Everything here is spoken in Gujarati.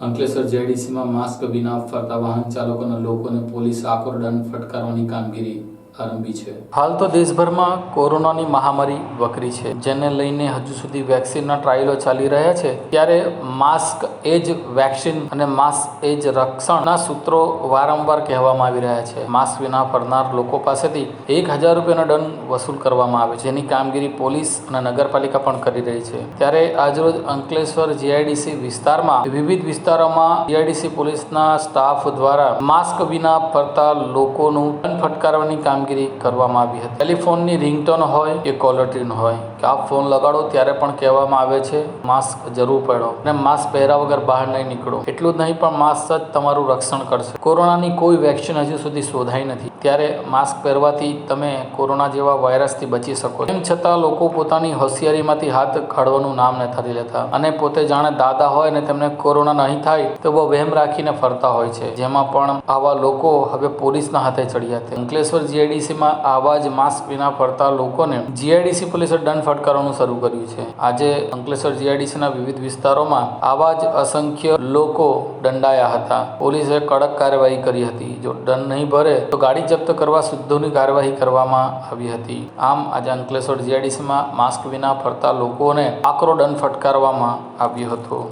અંકલેશ્વર જેડીસીમાં માસ્ક વિના ફરતા વાહન ચાલકોના લોકોને પોલીસ આકરો દંડ ફટકારવાની કામગીરી. આરંભી છે. હાલ તો દેશભરમાં કોરોનાની મહામારી વકરી છે. જેને લઈને હજુ સુધી વેક્સિનના ટ્રાયલો ચાલી રહ્યા છે. ત્યારે માસ્ક એ જ વેક્સિન અને માસ્ક એ જ રક્ષણના સૂત્રો વારંવાર કહેવામાં આવી રહ્યા છે. માસ્ક વિના ફરનાર લોકો પાસેથી એક હજાર રૂપિયાનો દંડ વસૂલ કરવામાં આવે છે. જેની કામગીરી પોલીસ અને નગરપાલિકા પણ કરી રહી છે. ત્યારે આજરોજ અંકલેશ્વર જીઆઈડીસી વિસ્તારમાં વિવિધ વિસ્તારોમાં જીઆઈડીસી પોલીસના સ્ટાફ દ્વારા માસ્ક વિના ફરતા લોકોનું દંડ ફટકારવાની કામગીરી કરવામાં આવી હતી. ટેલિફોનની રિંગટોન હોય કે કોલર ટ્યુન હોય, કે આપ ફોન લગાડો ત્યારે પણ કહેવામાં આવે છે, માસ્ક જરૂર પહેરો. અને માસ્ક પહેર્યા વગર બહાર નહીં નીકળો. એટલું જ નહીં, પણ માસ્ક જ તમારું રક્ષણ કરશે. કોરોનાની કોઈ વેક્સિન હજુ સુધી શોધાઈ નથી. ત્યારે માસ્ક પહેરવાથી તમે કોરોના જેવા વાયરસથી બચી શકો તેમ છતાં લોકો પોતાની હોશિયારીમાંથી હાથ કાઢવાનું નામ નથી લેતા. અને પોતે જાણે દાદા હોય ને તેમને કોરોના નહીં થાય, તો બહુ વહેમ રાખીને ફરતા હોય છે. જેમાં પણ આવા લોકો હવે પોલીસના હાથે ચડ્યા છે. અંકલેશ્વર જીઆઈડીસીમાં આવા જ માસ્ક વિના ફરતા લોકોને જીઆઈડીસી પોલીસે દંડ ફટકારવાનું શરૂ કર્યું છે. આજે અંકલેશ્વર જીઆઈડીસીના વિવિધ વિસ્તારોમાં આવા જ અસંખ્ય લોકો દંડાયા હતા. પોલીસે કડક કાર્યવાહી કરી હતી. જો દંડ નહીં ભરે, તો ગાડી જપ્ત કરવા સુદ્ધોની કાર્યવાહી કરવામાં આવી હતી. આમ, આજે અંકલેશ્વર જીઆઈડીસીમાં માસ્ક વિના ફરતા લોકોને આકરો દંડ ફટકારવામાં આવ્યો હતો.